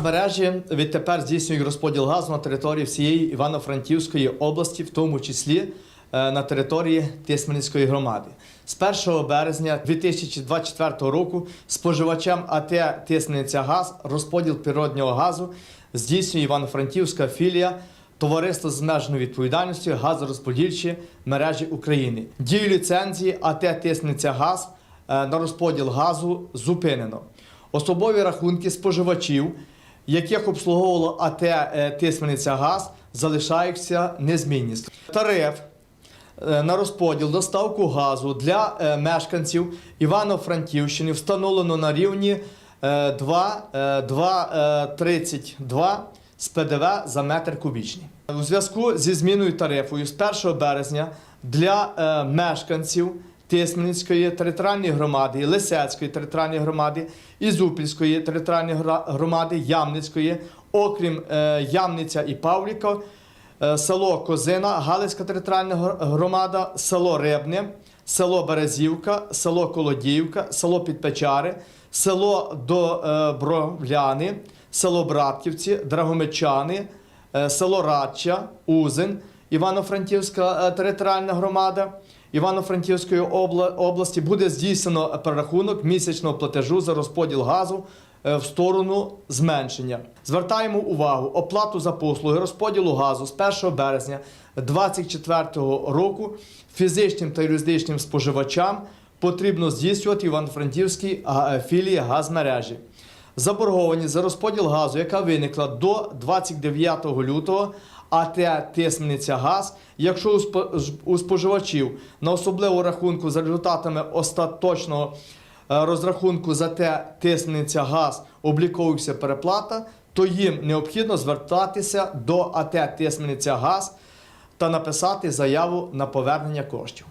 Газмережі відтепер здійснюють розподіл газу на території всієї Івано-Франківської області, в тому числі е, на території Тисменницької громади. З 1 березня 2024 року споживачам АТ Тисменниця Газ розподіл природнього газу здійснює Івано-Франківська філія Товариство з обмеженою відповідальністю газорозподільчі мережі України. Дію ліцензії АТ Тисменниця Газ е, на розподіл газу зупинено. Особові рахунки споживачів, яких обслуговувало АТ е, Тисменниця Газ, залишаються незмінні. Тариф е, на розподіл доставку газу для е, мешканців Івано-Франківщини встановлено на рівні е, 2, е, 2,32 з ПДВ за метр кубічний. У зв'язку зі зміною тарифою з 1 березня для мешканців Тисменницької територіальної громади, Лисецької територіальної громади, Ізупільської територіальної громади, Ямницької, окрім е, Ямниця і Павліка, е, село Козина, Галицька територіальна громада, село Рибне, село Березівка, село Колодіївка, село Підпечари, село Добровляни, село Братківці, Драгомичани, е, село Радча, Узин, Івано-Франківська е, територіальна громада. Івано-Франківської обла- області буде здійснено перерахунок місячного платежу за розподіл газу е, в сторону зменшення. Звертаємо увагу, оплату за послуги розподілу газу з 1 березня 2024 року фізичним та юридичним споживачам потрібно здійснювати Івано-Франківській е, філії газмережі. Заборгованість за розподіл газу, яка виникла до 29 лютого, АТ Тисменниця Газ, якщо у споживачів на особливу рахунку за результатами остаточного е, розрахунку за те Тисменниця Газ обліковується переплата, то їм необхідно звертатися до АТ Тисменниця Газ та написати заяву на повернення коштів.